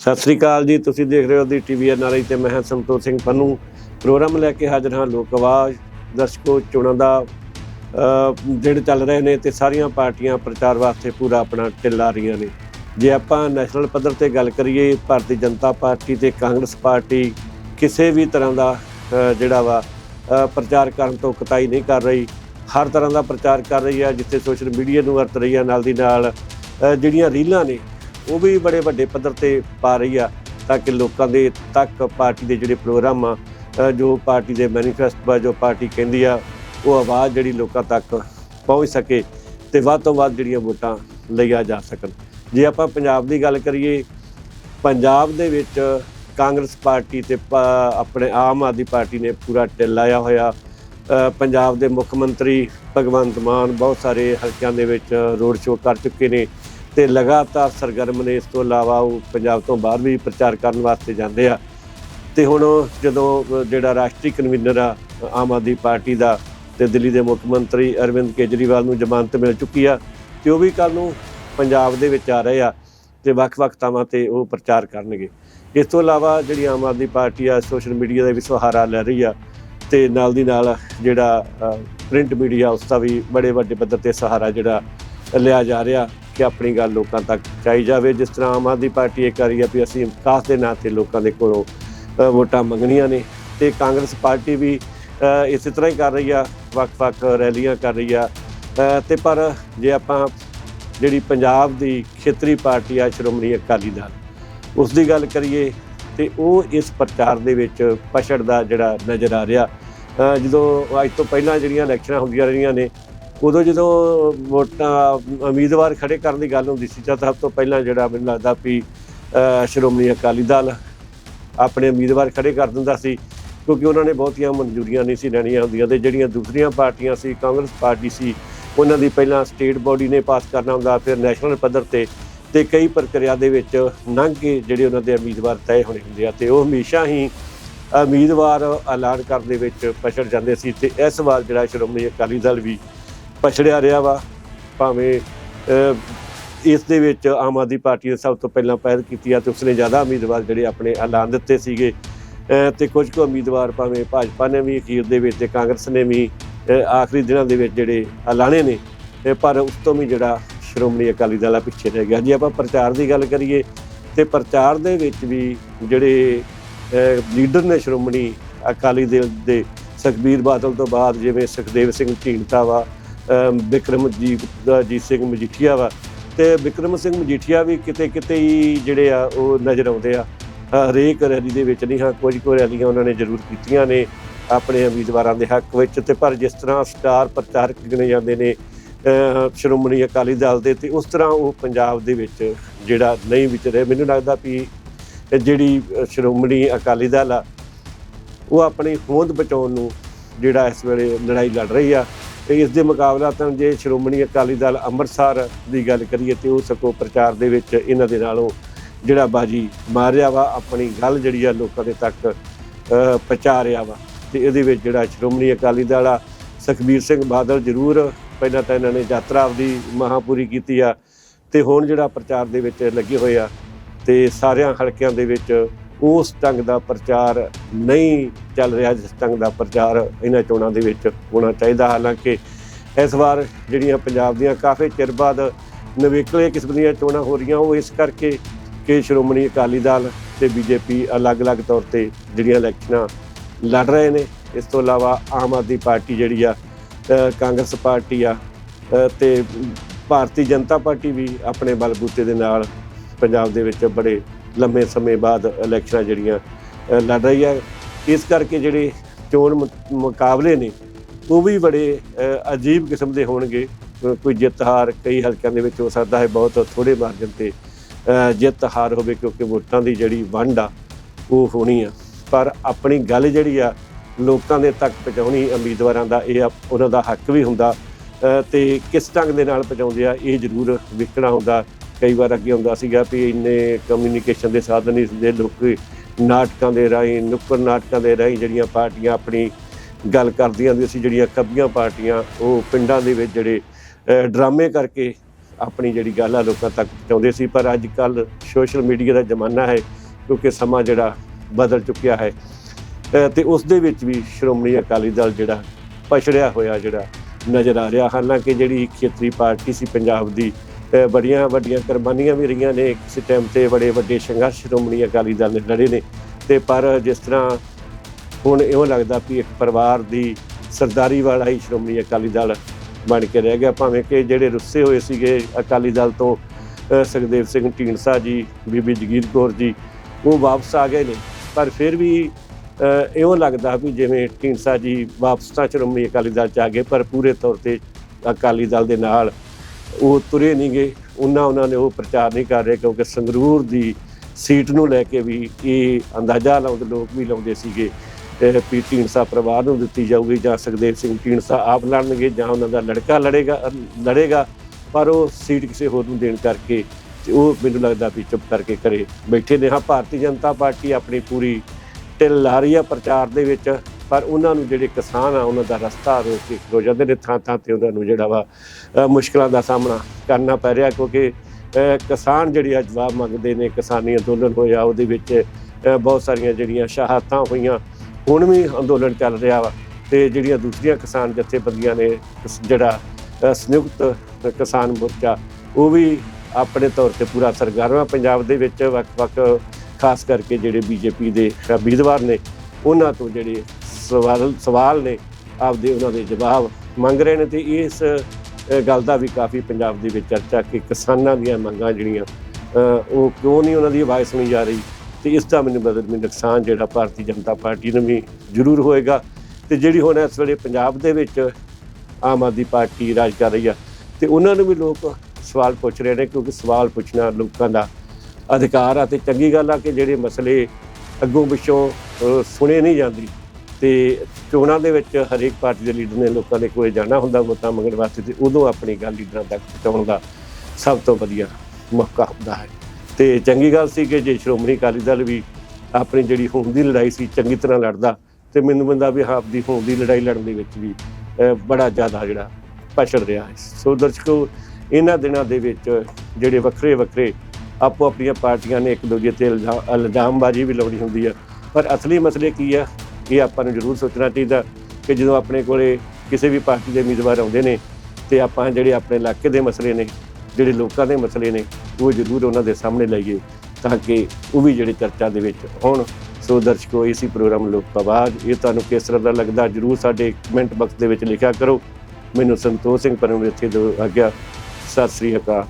ਸਤਿ ਸ੍ਰੀ ਅਕਾਲ ਜੀ ਤੁਸੀਂ ਦੇਖ ਰਹੇ ਹੋ ਦੀ ਟੀਵੀ ਐਨਆਰਆਈ ਤੇ ਮੈਂ ਹਾਂ ਸੰਤੋਖ ਸਿੰਘ ਪੰਨੂ। ਪ੍ਰੋਗਰਾਮ ਲੈ ਕੇ ਹਾਜ਼ਰ ਹਾਂ ਲੋਕ ਆਵਾਜ਼ ਦਰਸ਼ਕੋ ਚੋਣਾਂ ਦਾ ਅ, ਦਿਨ ਚੱਲ ਰਹੇ ਨੇ ਤੇ ਸਾਰੀਆਂ ਪਾਰਟੀਆਂ ਪ੍ਰਚਾਰ ਵਾਸਤੇ ਪੂਰਾ ਆਪਣਾ ਢਿੱਲਾ ਰਹੀਆਂ ਨੇ। ਜੇ ਆਪਾਂ ਨੈਸ਼ਨਲ ਪੱਧਰ ਤੇ ਗੱਲ ਕਰੀਏ ਭਾਰਤੀ ਜਨਤਾ ਪਾਰਟੀ ਤੇ ਕਾਂਗਰਸ ਪਾਰਟੀ ਕਿਸੇ ਵੀ ਤਰ੍ਹਾਂ ਦਾ ਜਿਹੜਾ ਵਾ ਪ੍ਰਚਾਰ ਕਰਨ ਤੋਂ ਕਤਾਈ ਨਹੀਂ ਕਰ ਰਹੀ। ਹਰ ਤਰ੍ਹਾਂ ਦਾ ਪ੍ਰਚਾਰ ਕਰ ਰਹੀ ਹੈ ਜਿੱਥੇ ਸੋਸ਼ਲ ਮੀਡੀਆ ਨੂੰ ਵਰਤ ਰਹੀ ਹੈ ਨਾਲ ਦੀ ਨਾਲ ਜਿਹੜੀਆਂ ਰੀਲਾਂ ਨੇ ਉਹ ਵੀ ਬੜੇ ਵੱਡੇ ਪੱਧਰ ਤੇ ਪਾ ਰਹੀ ਆ ਤਾਂ ਕਿ ਲੋਕਾਂ ਦੇ ਤੱਕ ਪਾਰਟੀ ਦੇ ਜਿਹੜੇ ਪ੍ਰੋਗਰਾਮ ਆ ਜੋ ਪਾਰਟੀ ਦੇ ਮੈਨੀਫੈਸਟੋ ਆ, ਜੋ ਪਾਰਟੀ ਕਹਿੰਦੀ ਆ, ਉਹ ਆਵਾਜ਼ ਜਿਹੜੀ ਲੋਕਾਂ ਤੱਕ ਪਹੁੰਚ ਸਕੇ ਤੇ ਵੱਧ ਤੋਂ ਵੱਧ ਜਿਹੜੀਆਂ ਵੋਟਾਂ ਲਈਆਂ ਜਾ ਸਕਣ। ਜੇ ਆਪਾਂ ਪੰਜਾਬ ਦੀ ਗੱਲ ਕਰੀਏ, ਪੰਜਾਬ ਦੇ ਵਿੱਚ ਕਾਂਗਰਸ ਪਾਰਟੀ ਤੇ ਆਪਣੇ ਆਮ ਆਦਮੀ ਪਾਰਟੀ ਨੇ ਪੂਰਾ ਢਿੱਲ ਲਾਇਆ ਹੋਇਆ। ਪੰਜਾਬ ਦੇ ਮੁੱਖ ਮੰਤਰੀ ਭਗਵੰਤ ਮਾਨ ਬਹੁਤ ਸਾਰੇ ਹਲਕਿਆਂ ਦੇ ਵਿੱਚ ਰੋਡ ਸ਼ੋਅ ਕਰ ਚੁੱਕੇ ਨੇ। ਤੇ ਲਗਾਤਾਰ ਸਰਗਰਮ ਨੇ ਇਸ ਤੋਂ ਇਲਾਵਾ ਉਹ ਪੰਜਾਬ ਤੋਂ ਬਾਹਰ ਵੀ ਪ੍ਰਚਾਰ ਕਰਨ ਵਾਸਤੇ ਜਾਂਦੇ ਆ। ਤੇ ਹੁਣ ਜਦੋਂ ਜਿਹੜਾ ਰਾਸ਼ਟਰੀ ਕਨਵੀਨਰ ਆ, ਆਮ ਆਦਮੀ ਪਾਰਟੀ ਦਾ ਤੇ ਦਿੱਲੀ ਦੇ ਮੁੱਖ ਮੰਤਰੀ ਅਰਵਿੰਦ ਕੇਜਰੀਵਾਲ ਨੂੰ ਜ਼ਮਾਨਤ ਮਿਲ ਚੁੱਕੀ ਆ ਤੇ ਉਹ ਵੀ ਕੱਲ ਨੂੰ ਪੰਜਾਬ ਦੇ ਵਿੱਚ ਆ ਰਹੇ ਆ ਤੇ ਵੱਖ-ਵੱਖ ਥਾਵਾਂ ਤੇ ਉਹ ਪ੍ਰਚਾਰ ਕਰਨਗੇ। ਇਸ ਤੋਂ ਇਲਾਵਾ ਜਿਹੜੀ ਆਮ ਆਦਮੀ ਪਾਰਟੀ ਆ, ਸੋਸ਼ਲ ਮੀਡੀਆ ਦਾ ਵੀ ਸਹਾਰਾ ਲੈ ਰਹੀ ਆ ਤੇ ਨਾਲ ਦੀ ਨਾਲ ਜਿਹੜਾ ਪ੍ਰਿੰਟ ਮੀਡੀਆ ਉਸ ਦਾ ਵੀ ਬੜੇ ਵੱਡੇ ਪੱਧਰ ਤੇ ਸਹਾਰਾ ਜਿਹੜਾ ਲਿਆ ਜਾ ਰਿਹਾ। ਕਿ ਆਪਣੀ ਗੱਲ ਲੋਕਾਂ ਤੱਕ ਚਾਈ ਜਾਵੇ। ਜਿਸ ਤਰ੍ਹਾਂ ਆਮ ਆਦਮੀ ਪਾਰਟੀ ਇਹ ਕਰ ਰਹੀ ਆ ਵੀ ਅਸੀਂ ਵਿਕਾਸ ਦੇ ਨਾਂ ਤੇ ਲੋਕਾਂ ਦੇ ਕੋਲੋਂ ਵੋਟਾਂ ਮੰਗਣੀਆਂ ਨੇ ਤੇ ਕਾਂਗਰਸ ਪਾਰਟੀ ਵੀ ਅ, ਇਸੇ ਤਰ੍ਹਾਂ ਹੀ ਕਰ ਰਹੀ ਆ ਵੱਖ-ਵੱਖ ਰੈਲੀਆਂ ਕਰ ਰਹੀ ਆ। ਅ, ਤੇ ਪਰ ਜੇ ਆਪਾਂ ਜਿਹੜੀ ਪੰਜਾਬ ਦੀ ਖੇਤਰੀ ਪਾਰਟੀ ਆ ਸ਼੍ਰੋਮਣੀ ਅਕਾਲੀ ਦਲ ਉਸ ਦੀ ਗੱਲ ਕਰੀਏ ਤੇ ਉਹ ਇਸ ਪ੍ਰਚਾਰ ਦੇ ਵਿੱਚ ਪਛੜ ਦਾ ਜਿਹੜਾ ਨਜ਼ਰ ਆ ਰਿਹਾ। ਜਦੋਂ ਅੱਜ ਤੋਂ ਪਹਿਲਾਂ ਜਿਹੜੀਆਂ ਇਲੈਕਸ਼ਨਾਂ ਹੁੰਦੀਆਂ ਰਹੀਆਂ ਨੇ ਉਦੋਂ ਜਦੋਂ ਵੋਟਾਂ, ਉਮੀਦਵਾਰ ਖੜੇ ਕਰਨ ਦੀ ਗੱਲ ਹੁੰਦੀ ਸੀ ਤਾਂ ਸਭ ਤੋਂ ਪਹਿਲਾਂ ਜਿਹੜਾ ਮੈਨੂੰ ਲੱਗਦਾ ਵੀ ਸ਼੍ਰੋਮਣੀ ਅਕਾਲੀ ਦਲ ਆਪਣੇ ਉਮੀਦਵਾਰ ਖੜੇ ਕਰ ਦਿੰਦਾ ਸੀ, ਕਿਉਂਕਿ ਉਹਨਾਂ ਨੇ ਬਹੁਤੀਆਂ ਮਨਜ਼ੂਰੀਆਂ ਨਹੀਂ ਸੀ ਲੈਣੀਆਂ ਹੁੰਦੀਆਂ ਤੇ ਜਿਹੜੀਆਂ ਦੂਸਰੀਆਂ ਪਾਰਟੀਆਂ ਸੀ, ਕਾਂਗਰਸ ਪਾਰਟੀ ਸੀ, ਉਹਨਾਂ ਦੀ ਪਹਿਲਾਂ ਸਟੇਟ ਬੋਡੀ ਨੇ ਪਾਸ ਕਰਨਾ ਹੁੰਦਾ, ਫਿਰ ਨੈਸ਼ਨਲ ਪੱਧਰ ਤੇ ਤੇ ਕਈ ਪ੍ਰਕਿਰਿਆ ਦੇ ਵਿੱਚ ਲੰਘ ਕੇ ਜਿਹੜੇ ਉਹਨਾਂ ਦੇ ਉਮੀਦਵਾਰ ਤੈਅ ਹੋਣੇ ਹੁੰਦੇ ਆ, ਤੇ ਉਹ ਹਮੇਸ਼ਾ ਹੀ ਉਮੀਦਵਾਰ ਐਲਾਨ ਕਰਨ ਦੇ ਵਿੱਚ ਪਛੜ ਜਾਂਦੇ ਸੀ, ਤੇ ਇਸ ਵਾਰ ਜਿਹੜਾ ਸ਼੍ਰੋਮਣੀ ਅਕਾਲੀ ਦਲ ਵੀ ਪਛੜਿਆ ਰਿਹਾ ਵਾ ਭਾਵੇਂ ਇਸ ਦੇ ਵਿੱਚ ਆਮ ਆਦਮੀ ਪਾਰਟੀ ਨੇ ਸਭ ਤੋਂ ਪਹਿਲਾਂ ਪਹਿਲ ਕੀਤੀ ਆ ਤੇ ਉਸਨੇ ਜ਼ਿਆਦਾ ਉਮੀਦਵਾਰ ਜਿਹੜੇ ਆਪਣੇ ਐਲਾਨ ਦਿੱਤੇ ਸੀਗੇ। ਅ, ਤੇ ਕੁਝ ਕੁ ਉਮੀਦਵਾਰ ਭਾਵੇਂ ਭਾਜਪਾ ਨੇ ਵੀ ਅਖੀਰ ਦੇ ਵਿੱਚ ਤੇ ਕਾਂਗਰਸ ਨੇ ਵੀ ਆਖਰੀ ਦਿਨਾਂ ਦੇ ਵਿੱਚ ਜਿਹੜੇ ਐਲਾਨੇ ਨੇ ਪਰ ਉਸ ਤੋਂ ਵੀ ਜਿਹੜਾ ਸ਼੍ਰੋਮਣੀ ਅਕਾਲੀ ਦਲ ਆ ਪਿੱਛੇ ਰਹਿ ਗਿਆ। ਜੇ ਆਪਾਂ ਪ੍ਰਚਾਰ ਦੀ ਗੱਲ ਕਰੀਏ ਤੇ ਪ੍ਰਚਾਰ ਦੇ ਵਿੱਚ ਵੀ ਜਿਹੜੇ ਲੀਡਰ ਨੇ ਸ਼੍ਰੋਮਣੀ ਅਕਾਲੀ ਦਲ ਦੇ ਸੁਖਬੀਰ ਬਾਦਲ ਤੋਂ ਬਾਅਦ ਜਿਵੇਂ ਸੁਖਦੇਵ ਸਿੰਘ ਢੀਂਡਸਾ ਵਾ ਅ, ਬਿਕਰਮਜੀਤ ਜੀਤ ਸਿੰਘ ਮਜੀਠੀਆ ਵਾ। ਤੇ ਬਿਕਰਮ ਸਿੰਘ ਮਜੀਠੀਆ ਵੀ ਕਿਤੇ ਕਿਤੇ ਹੀ ਜਿਹੜੇ ਆ ਉਹ ਨਜ਼ਰ ਆਉਂਦੇ ਆ। ਹਰੇਕ ਰੈਲੀ ਦੇ ਵਿੱਚ ਨਹੀਂ ਹਾਂ ਕੁਝ ਕੁ ਰੈਲੀਆਂ ਉਹਨਾਂ ਨੇ ਜ਼ਰੂਰ ਕੀਤੀਆਂ ਨੇ ਆਪਣੇ ਉਮੀਦਵਾਰਾਂ ਦੇ ਹੱਕ ਵਿੱਚ। ਤੇ ਪਰ ਜਿਸ ਤਰ੍ਹਾਂ ਸਟਾਰ ਪ੍ਰਚਾਰਕ ਗਿਣੇ ਜਾਂਦੇ ਨੇ ਸ਼੍ਰੋਮਣੀ ਅਕਾਲੀ ਦਲ ਦੇ ਤੇ ਉਸ ਤਰ੍ਹਾਂ ਉਹ ਪੰਜਾਬ ਦੇ ਵਿੱਚ ਜਿਹੜਾ ਨਹੀਂ ਵਿਚਰੇ ਮੈਨੂੰ ਲੱਗਦਾ ਵੀ ਜਿਹੜੀ ਸ਼੍ਰੋਮਣੀ ਅਕਾਲੀ ਦਲ ਆ ਉਹ ਆਪਣੀ ਹੋਂਦ ਬਚਾਉਣ ਨੂੰ ਜਿਹੜਾ ਇਸ ਵੇਲੇ ਲੜਾਈ ਲੜ ਰਹੀ ਆ। ਤੇ ਇਸ ਦੇ ਮੁਕਾਬਲਾ ਤਾਂ ਜੇ ਸ਼੍ਰੋਮਣੀ ਅਕਾਲੀ ਦਲ ਅੰਮ੍ਰਿਤਸਰ ਦੀ ਗੱਲ ਕਰੀਏ ਤੇ ਉਹ ਸਕੋ ਪ੍ਰਚਾਰ ਦੇ ਵਿੱਚ ਇਹਨਾਂ ਦੇ ਨਾਲੋਂ ਜਿਹੜਾ ਬਾਜੀ ਮਾਰਿਆ ਵਾ ਆਪਣੀ ਗੱਲ ਜਿਹੜੀ ਆ ਲੋਕਾਂ ਦੇ ਤੱਕ ਅ, ਪਹੁੰਚਾ ਰਿਹਾ ਵਾ। ਤੇ ਇਹਦੇ ਵਿੱਚ ਜਿਹੜਾ ਸ਼੍ਰੋਮਣੀ ਅਕਾਲੀ ਦਲ ਆ ਸੁਖਬੀਰ ਸਿੰਘ ਬਾਦਲ ਜ਼ਰੂਰ ਪਹਿਲਾਂ ਤਾਂ ਇਹਨਾਂ ਨੇ ਯਾਤਰਾ ਆਪਦੀ ਮਹਾਪੂਰੀ ਕੀਤੀ ਆ। ਤੇ ਹੁਣ ਜਿਹੜਾ ਪ੍ਰਚਾਰ ਦੇ ਵਿੱਚ ਲੱਗੇ ਹੋਏ ਆ ਤੇ ਸਾਰਿਆਂ ਹਲਕਿਆਂ ਦੇ ਵਿੱਚ ਉਸ ਢੰਗ ਦਾ ਪ੍ਰਚਾਰ ਨਹੀਂ ਚੱਲ ਰਿਹਾ ਜਿਸ ਢੰਗ ਦਾ ਪ੍ਰਚਾਰ ਇਹਨਾਂ ਚੋਣਾਂ ਦੇ ਵਿੱਚ ਹੋਣਾ ਚਾਹੀਦਾ। ਹਾਲਾਂਕਿ ਇਸ ਵਾਰ ਜਿਹੜੀਆਂ ਪੰਜਾਬ ਦੀਆਂ ਕਾਫੀ ਚਿਰ ਬਾਅਦ ਨਵੇਕਲੇ ਕਿਸਮ ਦੀਆਂ ਚੋਣਾਂ ਹੋ ਰਹੀਆਂ ਉਹ ਇਸ ਕਰਕੇ ਕਿ ਸ਼੍ਰੋਮਣੀ ਅਕਾਲੀ ਦਲ ਤੇ ਬੀਜੇਪੀ ਅਲੱਗ-ਅਲੱਗ ਤੌਰ ਤੇ ਜਿਹੜੀਆਂ ਇਲੈਕਸ਼ਨਾਂ ਲੜ ਰਹੇ ਨੇ। ਇਸ ਤੋਂ ਇਲਾਵਾ ਆਮ ਆਦਮੀ ਪਾਰਟੀ ਜਿਹੜੀ ਆ ਕਾਂਗਰਸ ਪਾਰਟੀ ਆ ਅ, ਤੇ ਭਾਰਤੀ ਜਨਤਾ ਪਾਰਟੀ ਵੀ ਆਪਣੇ ਬਲਬੂਤੇ ਦੇ ਨਾਲ ਪੰਜਾਬ ਦੇ ਵਿੱਚ ਬੜੇ ਲੰਮੇ ਸਮੇਂ ਬਾਅਦ ਇਲੈਕਸ਼ਨਾਂ ਜਿਹੜੀਆਂ ਲੜ ਰਹੀ ਹੈ ਇਸ ਕਰਕੇ ਜਿਹੜੇ ਚੋਣ ਮੁ- ਮੁਕਾਬਲੇ ਨੇ ਉਹ ਵੀ ਬੜੇ ਅਜੀਬ ਕਿਸਮ ਦੇ ਹੋਣਗੇ। ਅ, ਕੋਈ ਜਿੱਤ ਹਾਰ ਕਈ ਹਲਕਿਆਂ ਦੇ ਵਿੱਚ ਹੋ ਸਕਦਾ ਹੈ ਬਹੁਤ ਥੋੜੇ ਮਾਰਜਨ ਤੇ ਜਿੱਤ ਹਾਰ ਹੋਵੇ ਕਿਉਂਕਿ ਵੋਟਾਂ ਦੀ ਜਿਹੜੀ ਵੰਡ ਆ ਉਹ ਹੋਣੀ ਆ। ਪਰ ਆਪਣੀ ਗੱਲ ਜਿਹੜੀ ਆ ਲੋਕਾਂ ਦੇ ਤੱਕ ਪਹੁੰਚਾਉਣੀ ਉਮੀਦਵਾਰਾਂ ਦਾ ਇਹ ਉਹਨਾਂ ਦਾ ਹੱਕ ਵੀ ਹੁੰਦਾ। ਅ, ਤੇ ਕਿਸ ਢੰਗ ਦੇ ਨਾਲ ਪਹੁੰਚਾਉਂਦੇ ਆ ਇਹ ਜ਼ਰੂਰ ਵਿਕਣਾ ਹੁੰਦਾ। ਕਈ ਵਾਰ ਅੱਗੇ ਹੁੰਦਾ ਸੀਗਾ ਵੀ ਇੰਨੇ ਕਮਿਊਨੀਕੇਸ਼ਨ ਦੇ ਸਾਧਨ ਨਹੀਂ ਹੁੰਦੇ ਲੋਕ ਨਾਟਕਾਂ ਦੇ ਰਾਹੀਂ ਨੁੱਕਰ ਨਾਟਕਾਂ ਦੇ ਰਾਹੀਂ ਜਿਹੜੀਆਂ ਪਾਰਟੀਆਂ ਆਪਣੀ ਗੱਲ ਕਰਦੀਆਂ ਹੁੰਦੀਆਂ ਸੀ ਜਿਹੜੀਆਂ ਖੱਬੀਆਂ ਪਾਰਟੀਆਂ ਉਹ ਪਿੰਡਾਂ ਦੇ ਵਿੱਚ ਜਿਹੜੇ ਡਰਾਮੇ ਕਰਕੇ ਆਪਣੀ ਜਿਹੜੀ ਗੱਲ ਆ ਲੋਕਾਂ ਤੱਕ ਪਹੁੰਚਾਉਂਦੇ ਸੀ। ਪਰ ਅੱਜ ਕੱਲ ਸੋਸ਼ਲ ਮੀਡੀਆ ਦਾ ਜ਼ਮਾਨਾ ਹੈ ਕਿਉਂਕਿ ਸਮਾਂ ਜਿਹੜਾ ਬਦਲ ਚੁੱਕਿਆ ਹੈ। ਅ, ਤੇ ਉਸ ਦੇ ਵਿੱਚ ਵੀ ਸ਼੍ਰੋਮਣੀ ਅਕਾਲੀ ਦਲ ਜਿਹੜਾ ਪਛੜਿਆ ਹੋਇਆ ਜਿਹੜਾ ਨਜ਼ਰ ਆ ਰਿਹਾ। ਹਾਲਾਂਕਿ ਜਿਹੜੀ ਖੇਤਰੀ ਪਾਰਟੀ ਸੀ ਪੰਜਾਬ ਦੀ ਬੜੀਆਂ ਵੱਡੀਆਂ ਕੁਰਬਾਨੀਆਂ ਵੀ ਰਹੀਆਂ ਨੇ। ਕਿਸੇ ਟਾਈਮ ਤੇ ਬੜੇ ਵੱਡੇ ਸੰਘਰਸ਼ ਸ਼੍ਰੋਮਣੀ ਅਕਾਲੀ ਦਲ ਨੇ ਲੜੇ ਨੇ। ਤੇ ਪਰ ਜਿਸ ਤਰ੍ਹਾਂ ਹੁਣ ਇਉਂ ਲੱਗਦਾ ਵੀ ਇੱਕ ਪਰਿਵਾਰ ਦੀ ਸਰਦਾਰੀ ਵਾਲਾ ਹੀ ਸ਼੍ਰੋਮਣੀ ਅਕਾਲੀ ਦਲ ਬਣ ਕੇ ਰਹਿ ਗਿਆ। ਭਾਵੇਂ ਕਿ ਜਿਹੜੇ ਰੁੱਸੇ ਹੋਏ ਸੀਗੇ ਅਕਾਲੀ ਦਲ ਤੋਂ ਸੁਖਦੇਵ ਸਿੰਘ ਢੀਂਡਸਾ ਜੀ ਬੀਬੀ ਜਗੀਰ ਕੌਰ ਜੀ ਉਹ ਵਾਪਸ ਆ ਗਏ ਨੇ। ਪਰ ਫਿਰ ਵੀ ਅ, ਇਉਂ ਲੱਗਦਾ ਵੀ ਜਿਵੇਂ ਢੀਂਡਸਾ ਜੀ ਵਾਪਸ ਤਾਂ ਸ਼੍ਰੋਮਣੀ ਅਕਾਲੀ ਦਲ ਚ ਆ ਗਏ ਪਰ ਪੂਰੇ ਤੌਰ ਤੇ ਅਕਾਲੀ ਦਲ ਦੇ ਨਾਲ ਉਹ ਤੁਰੇ ਨਹੀਂ ਗਏ। ਉਹਨਾਂ ਉਹਨਾਂ ਨੇ ਉਹ ਪ੍ਰਚਾਰ ਨਹੀਂ ਕਰ ਰਹੇ ਕਿਉਂਕਿ ਸੰਗਰੂਰ ਦੀ ਸੀਟ ਨੂੰ ਲੈ ਕੇ ਵੀ ਇਹ ਅੰਦਾਜ਼ਾ ਲਾਉਂਦੇ ਲੋਕ ਵੀ ਲਾਉਂਦੇ ਸੀਗੇ ਇਹ ਪੀ ਢੀਂਡਸਾ ਪਰਿਵਾਰ ਨੂੰ ਦਿੱਤੀ ਜਾਊਗੀ ਜਾਂ ਸੁਖਦੇਵ ਸਿੰਘ ਢੀਂਡਸਾ ਆਪ ਲੜਨਗੇ ਜਾਂ ਉਹਨਾਂ ਦਾ ਲੜਕਾ ਲੜੇਗਾ ਲੜੇਗਾ, ਪਰ ਉਹ ਸੀਟ ਕਿਸੇ ਹੋਰ ਨੂੰ ਦੇਣ ਕਰਕੇ ਤੇ ਉਹ ਮੈਨੂੰ ਲੱਗਦਾ ਵੀ ਚੁੱਪ ਕਰਕੇ ਕਰੇ ਬੈਠੇ ਨੇ। ਹਾਂ, ਭਾਰਤੀ ਜਨਤਾ ਪਾਰਟੀ ਆਪਣੀ ਪੂਰੀ ਢਿੱਲ ਲਾ ਰਹੀ ਹੈ ਪ੍ਰਚਾਰ ਦੇ ਵਿੱਚ। ਪਰ ਉਹਨਾਂ ਨੂੰ ਜਿਹੜੇ ਕਿਸਾਨ ਆ, ਉਹਨਾਂ ਦਾ ਰਸਤਾ ਰੋਕ ਕੇ ਰੋ ਜਾਂਦੇ ਨੇ ਥਾਂ ਥਾਂ ਤੇ ਉਹਨਾਂ ਨੂੰ ਜਿਹੜਾ ਵਾ ਮੁਸ਼ਕਲਾਂ ਦਾ ਸਾਹਮਣਾ ਕਰਨਾ ਪੈ ਰਿਹਾ ਕਿਉਂਕਿ ਕਿਸਾਨ ਜਿਹੜੀ ਆ ਜਵਾਬ ਮੰਗਦੇ ਨੇ ਕਿਸਾਨੀ ਅੰਦੋਲਨ ਹੋਇਆ, ਉਹਦੇ ਵਿੱਚ ਬਹੁਤ ਸਾਰੀਆਂ ਜਿਹੜੀਆਂ ਸ਼ਹਾਦਤਾਂ ਹੋਈਆਂ, ਹੁਣ ਵੀ ਅੰਦੋਲਨ ਚੱਲ ਰਿਹਾ ਵਾ ਤੇ ਜਿਹੜੀਆਂ ਦੂਸਰੀਆਂ ਕਿਸਾਨ ਜਥੇਬੰਦੀਆਂ ਨੇ ਜਿਹੜਾ ਸੰਯੁਕਤ ਕਿਸਾਨ ਮੋਰਚਾ, ਉਹ ਵੀ ਆਪਣੇ ਤੌਰ ਤੇ ਪੂਰਾ ਸਰਗਰਮ ਆ। ਪੰਜਾਬ ਦੇ ਵਿੱਚ ਵੱਖ-ਵੱਖ, ਖਾਸ ਕਰਕੇ ਜਿਹੜੇ ਬੀਜੇਪੀ ਦੇ ਉਮੀਦਵਾਰ ਨੇ, ਉਹਨਾਂ ਤੋਂ ਜਿਹੜੇ ਸਵਾਲ ਸਵਾਲ ਨੇ ਆਪਦੇ ਉਹਨਾਂ ਦੇ ਜਵਾਬ ਮੰਗ ਰਹੇ ਨੇ ਤੇ ਇਸ ਗੱਲ ਦਾ ਵੀ ਕਾਫੀ ਪੰਜਾਬ ਦੇ ਵਿੱਚ ਚਰਚਾ ਕਿ ਕਿਸਾਨਾਂ ਦੀਆਂ ਮੰਗਾਂ ਜਿਹੜੀਆਂ ਉਹ ਕਿਉਂ ਨਹੀਂ ਉਹਨਾਂ ਦੀ ਆਵਾਜ਼ ਸੁਣੀ ਜਾ ਰਹੀ ਤੇ ਇਸ ਦਾ ਮੈਨੂੰ ਬਦਲ ਵਿੱਚ ਨੁਕਸਾਨ ਜਿਹੜਾ ਭਾਰਤੀ ਜਨਤਾ ਪਾਰਟੀ ਨੂੰ ਵੀ ਜ਼ਰੂਰ ਹੋਏਗਾ ਤੇ ਜਿਹੜੀ ਹੁਣ ਇਸ ਵੇਲੇ ਪੰਜਾਬ ਦੇ ਵਿੱਚ ਆਮ ਆਦਮੀ ਪਾਰਟੀ ਰਾਜ ਕਰ ਰਹੀ ਆ ਤੇ ਉਹਨਾਂ ਨੂੰ ਵੀ ਲੋਕ ਸਵਾਲ ਪੁੱਛ ਰਹੇ ਨੇ ਕਿਉਂਕਿ ਸਵਾਲ ਪੁੱਛਣਾ ਲੋਕਾਂ ਦਾ ਅਧਿਕਾਰ ਆ ਤੇ ਚੰਗੀ ਗੱਲ ਆ ਕਿ ਜਿਹੜੇ ਮਸਲੇ ਅੱਗੋਂ ਪਿੱਛੋਂ ਸੁਣੇ ਨਹੀਂ ਜਾਂਦੀ। ਤੇ ਚੋਣਾਂ ਦੇ ਵਿੱਚ ਹਰੇਕ ਪਾਰਟੀ ਦੇ ਲੀਡਰ ਨੇ ਲੋਕਾਂ ਦੇ ਕੋਲੇ ਜਾਣਾ ਹੁੰਦਾ ਵੋਟਾਂ ਮੰਗਣ ਵਾਸਤੇ ਤੇ ਉਦੋਂ ਆਪਣੀ ਗੱਲ ਲੀਡਰਾਂ ਤੱਕ ਪਹੁੰਚਾਉਣ ਦਾ ਸਭ ਤੋਂ ਵਧੀਆ ਮੌਕਾ ਹੁੰਦਾ ਹੈ। ਤੇ ਚੰਗੀ ਗੱਲ ਸੀ ਕਿ ਜੇ ਸ਼੍ਰੋਮਣੀ ਅਕਾਲੀ ਦਲ ਵੀ ਆਪਣੀ ਜਿਹੜੀ ਹੋਂਦ ਦੀ ਲੜਾਈ ਸੀ ਚੰਗੀ ਤਰ੍ਹਾਂ ਲੜਦਾ ਤੇ ਮੈਨੂੰ ਬੰਦਾ ਵੀ ਆਪ ਦੀ ਹੋਂਦ ਦੀ ਲੜਾਈ ਲੜਨ ਦੇ ਵਿੱਚ ਵੀ ਬੜਾ ਜ਼ਿਆਦਾ ਜਿਹੜਾ ਪਛੜ ਰਿਹਾ ਹੈ। ਸੋ ਦਰਸ਼ਕੋ, ਇਹਨਾਂ ਦਿਨਾਂ ਦੇ ਵਿੱਚ ਜਿਹੜੇ ਵੱਖਰੇ ਵੱਖਰੇ ਆਪੋ ਆਪਣੀਆਂ ਪਾਰਟੀਆਂ ਨੇ ਇੱਕ ਦੂਜੇ ਤੇ ਇਲਜ਼ਾ- ਇਲਜ਼ਾਮਬਾਜ਼ੀ ਵੀ ਲਾਉਣੀ ਹੁੰਦੀ ਆ ਪਰ ਅਸਲੀ ਮਸਲੇ ਕੀ ਆ ਇਹ ਆਪਾਂ ਨੂੰ ਜ਼ਰੂਰ ਸੋਚਣਾ ਚਾਹੀਦਾ ਕਿ ਜਦੋਂ ਆਪਣੇ ਕੋਲੇ ਕਿਸੇ ਵੀ ਪਾਰਟੀ ਦੇ ਉਮੀਦਵਾਰ ਆਉਂਦੇ ਨੇ ਤੇ ਆਪਾਂ ਜਿਹੜੇ ਆਪਣੇ ਇਲਾਕੇ ਦੇ ਮਸਲੇ ਨੇ, ਜਿਹੜੇ ਲੋਕਾਂ ਦੇ ਮਸਲੇ ਨੇ, ਉਹ ਜ਼ਰੂਰ ਉਹਨਾਂ ਦੇ ਸਾਹਮਣੇ ਲਾਈਏ ਤਾਂ ਕਿ ਉਹ ਵੀ ਜਿਹੜੇ ਚਰਚਾ ਦੇ ਵਿੱਚ ਆਉਣ। ਸੋ ਦਰਸ਼ਕੋ ਇਸੀ ਪ੍ਰੋਗਰਾਮ ਲੋਕ ਆਵਾਜ਼। ਇਹ ਤੁਹਾਨੂੰ ਕਿਸ ਤਰ੍ਹਾਂ ਦਾ ਲੱਗਦਾ ਜਰੂਰ ਸਾਡੇ ਕਮੈਂਟ ਬਾਕਸ ਦੇ ਵਿੱਚ ਲਿਖਿਆ ਕਰੋ। ਮੈਨੂੰ ਸੰਤੋਖ ਸਿੰਘ ਪਰਮ ਇੱਥੇ ਦੋ ਆਗਿਆ ਸਤਿ ਸ੍ਰੀ ਅਕਾਲ।